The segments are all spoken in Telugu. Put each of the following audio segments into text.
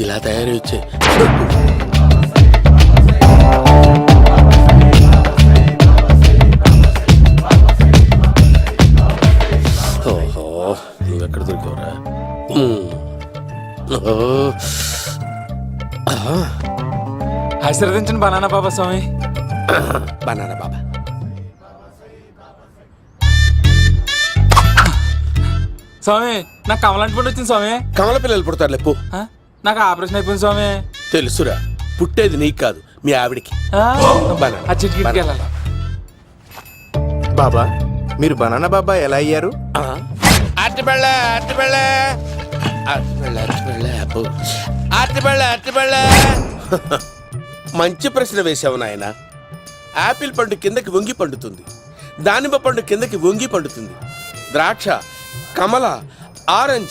ఇలా తయారు వచ్చే ఓహో దొరికావురా? మ్మ్. ఓ. ఆశీర్వదించండి బనానా బాబా స్వామి. బనానా బాబా. స్వామి నాకు కమలాంటి పండు వచ్చింది స్వామి. కమల పిల్లలు పుడతారు లేపు ఆ? నాకు ఆపరేషన్ అయిపోయింది స్వామి. తెలుసురా పుట్టేది నీకు కాదు మీ ఆవిడికి. ఆ? బనానా. ఆ చిటికి వెళ్ళాలి? బాబా మీరు బనానా బాబా ఎలా అయ్యారు? అబ్బో. మంచి ప్రశ్న వేశావు నాయన. యాపిల్ పండు కిందకి వంగి పండుతుంది. దానిమ్మ పండు కిందకి వంగి పండుతుంది. ద్రాక్ష కమల ఆరెంజ్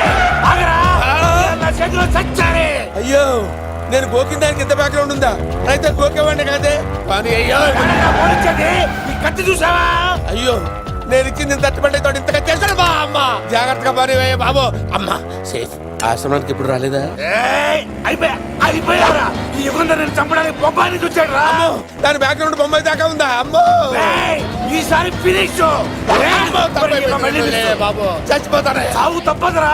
అయ్యో నేను గోకిన దానికి ఇంత బ్యాక్గ్రౌండ్ ఉందా? అయితే గోకేవాడిని కాదే? కానీ అయ్యో కత్తి చూసావా? అయ్యో నేను ఇచ్చింది తట్టుబడి తోటి ఇంతగా చేశాను బా అమ్మ! జాగ్రత్తగా పని వేయ బాబు. అమ్మ సేఫ్. ఆశ్రమానికి ఇప్పుడు రాలేదా? అయిపోయా అయిపోయారా? ఈ నేను చంపడానికి బొబ్బానికి వచ్చాడు రా. అమ్మో దాని బ్యాక్గ్రౌండ్ బొమ్మాయి దాకా ఉందా? అమ్మో! ఈసారి ఫినిష్. బాబు. చచ్చిపోతానే సాగు తప్పదురా.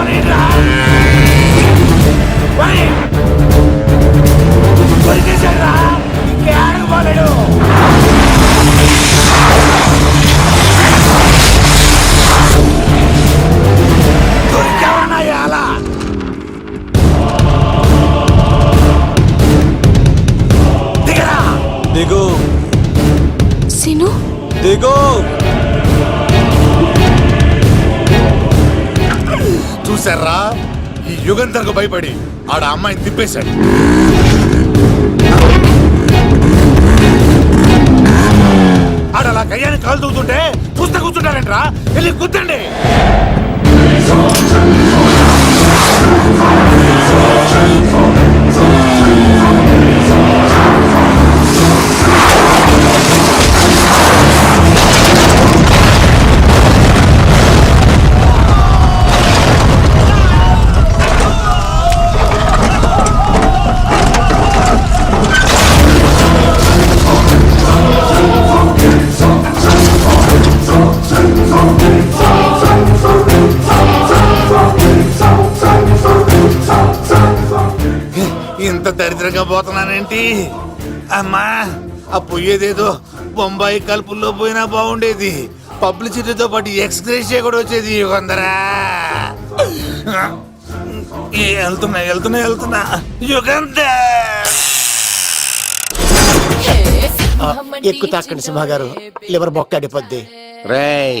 say, బాబా say, బాబా say. కస్పిడి పనేరా? పని. దొరికేశాడురా. ఇంకే ఆడకపోలేడు. చూసారా ఈ యుగంధర్కు భయపడి ఆడ అమ్మాయిని తిప్పేశాడు. ఆడ అలా కయ్యాన్ని కాలు తూగుతుంటే చూస్తే కూర్చుంటారంట్రా. వెళ్ళి కూర్చోండి. దరిద్రంగా అమ్మా ఆ పోయేదేదో బొంబాయి కలుపుల్లో పోయినా బాగుండేది. పబ్లిసిటీతో పాటు ఎక్స్గ్రేషియా కూడా వచ్చేది యుగంధరా ఏ, వెళ్తున్నా వెళ్తున్నా వెళ్తున్నా. యుగంధర్ ఎక్కు తాకండి సింహ గారు లివర్ బొక్క అడిపోద్ది. రేయ్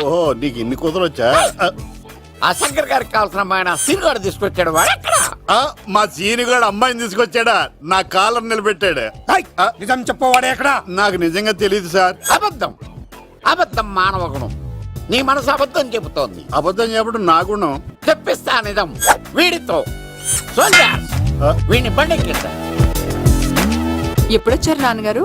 ఓహో నీకు ఇన్ని కూతురు వచ్చా? ఆ శంకర్ గారికి కావాల్సిన అమ్మాయి సీనుగాడు తీసుకొచ్చాడు. వాడెక్కడ మా సీనుగాడు అమ్మాయిని తీసుకొచ్చాడా? నా కాలం నిలబెట్టాడు. ఏయ్, నిజం చెప్పవాడే ఎక్కడ? నాకు నిజంగా తెలియదు సార్. అబద్ధం. అబద్ధం మానవ గుణం. నీ మనసు అబద్ధం చెబుతోంది. అబద్ధం చెప్పడం నా గుణం. తెప్పిస్తా నిజం. వీడితో. సోల్జర్స్ వీడిని బండెక్కిస్తా ఎప్పుడొచ్చారు నాన్నగారు?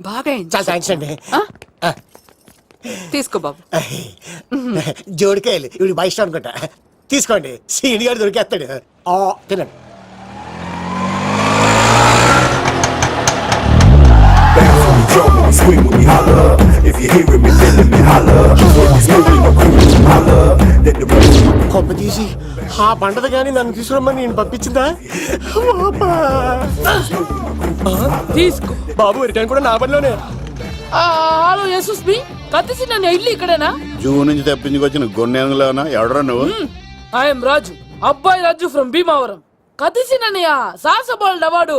బాగా. చాలా థ్యాంక్స్ అండి? తీసుకో బాబు. జోడికాయలు. ఇవి బాగా ఇష్టం అనుకుంటా. తీసుకోండి. సీనిగాడు దొరికేస్తాడు. ఆ, తినండి కొమ్మ తీసి ఆ పంటది కానీ నన్ను తీసుకురమ్మని నేను పంపించిందా. తీసుకో. బాబు రిటర్న్ కూడా నా పనిలోనే హలో యశస్ బి కత్తిసి నన్ను ఇల్లు ఇక్కడేనా? జూ నుంచి తప్పించుకొచ్చిన గొన్నెంగులోనా ఎవడరా నువ్వు? ఐఎమ్ రాజు అబ్బాయి రాజు ఫ్రమ్ భీమావరం. కత్తిసి నన్నయ్య సాహస బాలుడు అవార్డు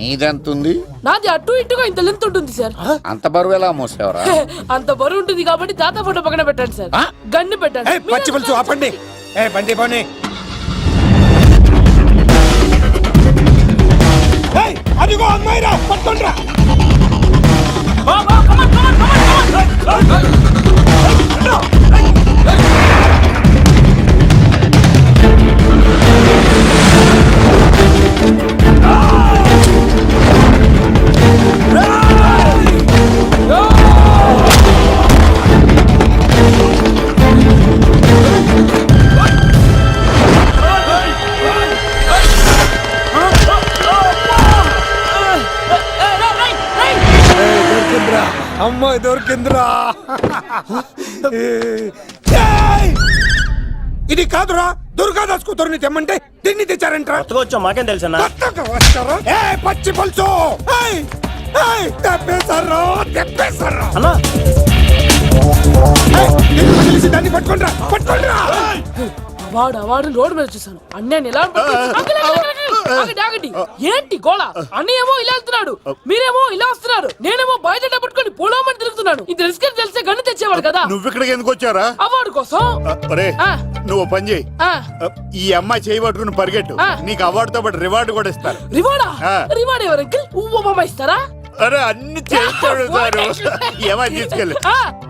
నీదెంత ఉంది నాది అటు ఇటుగా ఇంత లెంత్ ఉంటుంది సార్ అంత బరువు ఎలా మోసేవరా అంత బరువు ఉంటుంది కాబట్టి తాత ఫోటో పక్కన పెట్టండి సార్ గన్ను పెట్టండి పచ్చి పులుసు ఆపండి ఏ బండి పోనీ అదిగో అమ్మాయి రా పట్టుకుండ్రా అమ్మాయి దొరికిందిరా! ఇది కాదురా దుర్గాదాస్ కూతురుని తెమ్మంటే దీన్ని తెచ్చారంట్రా వచ్చాం మాకేం తెలుసన్నా కొత్తగా వచ్చారా ఏ పచ్చి పులుసు! తెప్పేశారు తెప్పేశారు అన్నా! దీన్ని పట్టుకోండిరా పట్టుకోండిరా వాడు వాడు రోడ్డు మీద చూసాను అన్నయ్య అంకుల్, ఆగండి. ఏంటి గోళ? అన్నయ్య ఏమో ఇలా వెళ్తున్నాడు. మీరేమో ఇలా వస్తున్నారు. నేనేమో బయట పట్టుకొని పోలోమని తిరుగుతున్నాను. ఇది రిస్క్ అని తెలిస్తే గన్ను తెచ్చేవాడు కదా. నువ్వు ఇక్కడికి ఎందుకు వచ్చారా అవార్డు కోసం. నువ్వు పని చేయి. ఆ, ఈ అమ్మాయి చేయి పట్టుకుని పరిగెట్టు. నీకు అవార్డుతో పాటు రివార్డు కూడా ఇస్తారు. రివార్డా. రివార్డ్ ఎవరు అంకుల్? ఇస్తారా? అరే అన్ని చేస్తాడు సారు. ఏమై తీసుకెళ్ళి.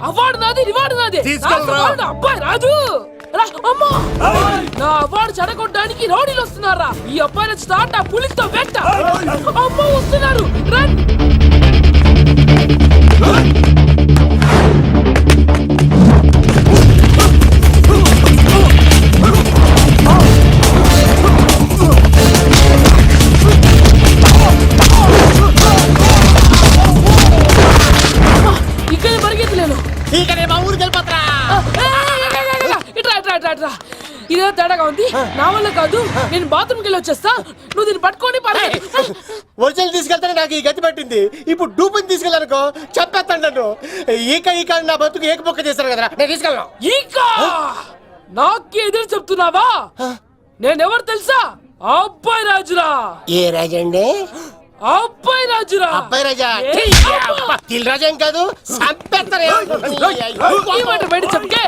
అవార్డు నాది రివార్డు నాది. అవార్డు అబ్బాయి రాజు. నా అవార్డు చెడగొట్టడానికి రౌడీలు వస్తున్నారా? ఈ అబ్బాయి స్టార్ట్ ఆ పులితో వెంట. అమ్మో వస్తున్నారు. రన్ నా వల్ల కాదు నేను బాత్రూమ్కి వెళ్ళి వచ్చేస్తా నువ్వు దీన్ని పట్టుకొని పరిగెత్తు. ఒరిజినల్ తీసుకెళ్తానే నాకు ఈ గతి పట్టింది ఇప్పుడు డూపుని తీసుకెళ్ళానుకో చెప్పేస్తాను నన్ను ఈక ఈక అని నా బతుకు ఏక పొక్క చేశారు కదరా నేను తీసుకెళ్ళను ఇంకా నాకు ఎదురు చెప్తున్నావా నేనెవరు తెలుసా అబ్బాయి రాజురా ఏ రాజండి అబ్బాయి రాజురా అబ్బాయి రాజా. తిల్ రాజా ఏం కాదు చంపేస్తారు ఈ మాట బయట చెప్తే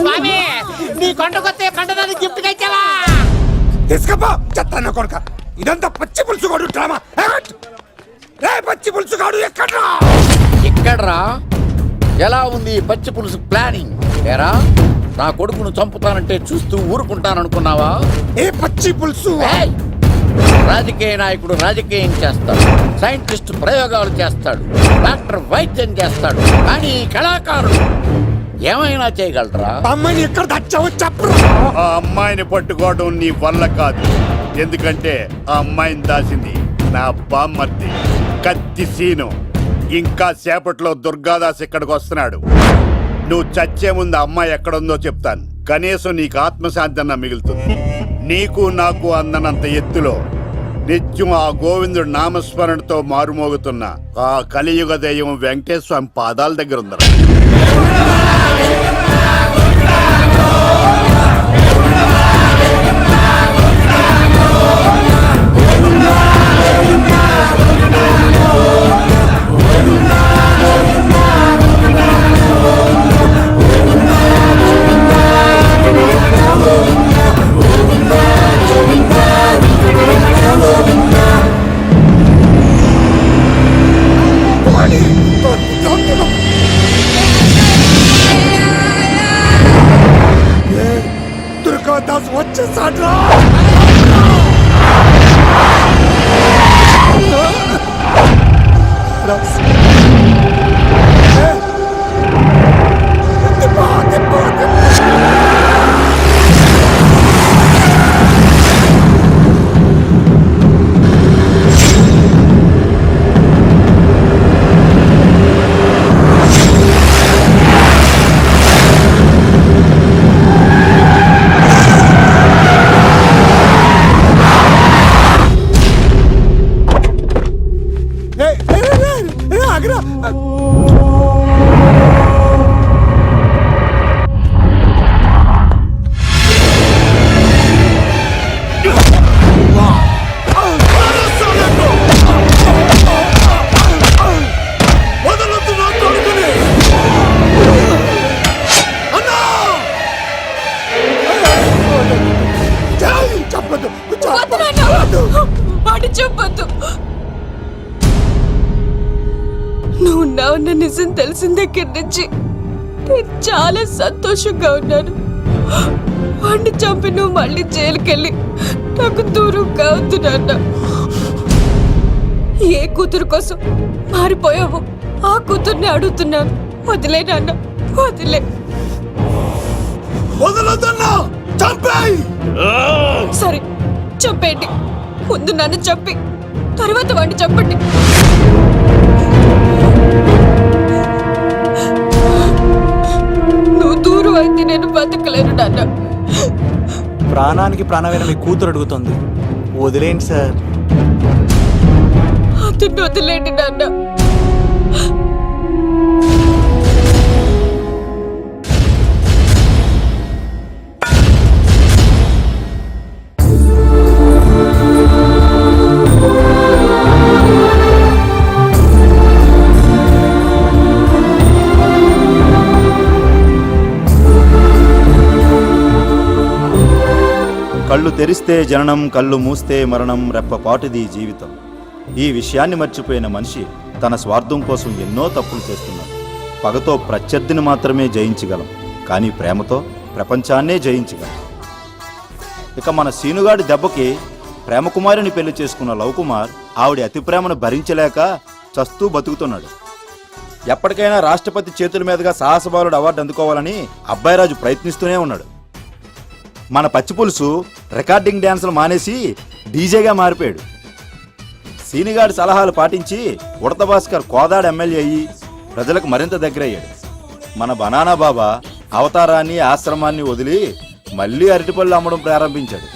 స్వామి నీ కొండకొస్తే కంటదానికి గిఫ్ట్గా ఇచ్చావా తీసుకపో చెత్తాన్న కొడుక. ఇదంతా పచ్చి పులుసు డ్రామా. రే పచ్చి పులుసు ఎక్కడ్రా? ఇక్కడ్రా? ఎలా ఉంది ఈ పచ్చి పులుసు ప్లానింగ్? ఏరా? నా కొడుకును చంపుతానంటే చూస్తూ ఊరుకుంటాననుకున్నావా? ఏ పచ్చి పులుసు! రాజకీయ నాయకుడు రాజకీయం చేస్తాడు. సైంటిస్ట్ ప్రయోగాలు చేస్తాడు. డాక్టర్ వైద్యం చేస్తాడు. కానీ కళాకారుడు ఏమైనా చేయగలరా? అమ్మాయిని ఎక్కడ చెప్పరా? ఆ అమ్మాయిని పట్టుకోవడం నీ వల్ల కాదు. ఎందుకంటే ఆ అమ్మాయిని దాసింది నా బామ్మర్ది. కత్తి సీను. ఇంకా సేపట్లో దుర్గాదాస్ ఇక్కడికి వస్తున్నాడు. నువ్వు చచ్చే ముందు అమ్మాయి ఎక్కడుందో చెప్తాను. కనీసం నీకు ఆత్మశాంతి అన్న మిగులుతుంది. నీకు నాకు అందనంత ఎత్తులో నిత్యం ఆ గోవిందుడు నామస్మరణతో మారుమోగుతున్న ఆ కలియుగ దయ్యం వెంకటేశ్వర స్వామి పాదాల దగ్గర ఉందరా. దగ్గర నుంచి నేను చాలా సంతోషంగా ఉన్నాను. వాడిని చంపి నువ్వు మళ్ళీ జైలుకెళ్ళి నాకు దూరంగా వద్దు నాన్న. ఏ కూతురు కోసం మారిపోయావు ఆ కూతుర్ని అడుగుతున్నాను. వదిలే నాన్న వదిలే. వదలొద్దన్నా చంపేయ్! సరే చంపేయండి. ముందు నన్ను చంపి తర్వాత వాడిని చంపండి. నువ్వు దూరం అయితే నేను బతకలేను నాన్న. ప్రాణానికి ప్రాణమైన మీ కూతురు అడుగుతుంది. వదిలేండి సార్. అతన్ని వదిలేండి నాన్న. తెరిస్తే జననం కళ్ళు మూస్తే మరణం రెప్పపాటుది జీవితం. ఈ విషయాన్ని మర్చిపోయిన మనిషి తన స్వార్థం కోసం ఎన్నో తప్పులు చేస్తున్నాడు. పగతో ప్రత్యర్థిని మాత్రమే జయించగలం కానీ ప్రేమతో ప్రపంచాన్నే జయించగలం. ఇక మన సీనుగాడి దెబ్బకి ప్రేమకుమారిని పెళ్ళి చేసుకున్న లవ్కుమార్ ఆవిడ అతి ప్రేమను భరించలేక చస్తూ బతుకుతున్నాడు. ఎప్పటికైనా రాష్ట్రపతి చేతుల మీదుగా సాహసబాలుడు అవార్డు అందుకోవాలని అబ్బాయిరాజు ప్రయత్నిస్తూనే ఉన్నాడు. మన పచ్చిపులుసు రికార్డింగ్ డ్యాన్సులు మానేసి డీజేగా మారిపోయాడు. సీనిగాడి సలహాలు పాటించి ఉడత భాస్కర్ కోదాడు ఎమ్మెల్యే అయ్యి ప్రజలకు మరింత దగ్గరయ్యాడు. మన బనానా బాబా అవతారాన్ని ఆశ్రమాన్ని వదిలి మళ్ళీ అరటిపళ్ళు అమ్మడం ప్రారంభించాడు.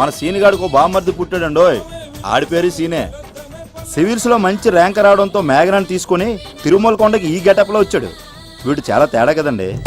మన సీనిగాడికి ఓ బామ్మర్ది పుట్టాడండోయ్ ఆడి పేరు సీనే. సివిల్స్లో మంచి ర్యాంక్ రావడంతో మేఘనాన్ని తీసుకొని తిరుమల కొండకి ఈ గెటప్లో వచ్చాడు. వీడు చాలా తేడా కదండి.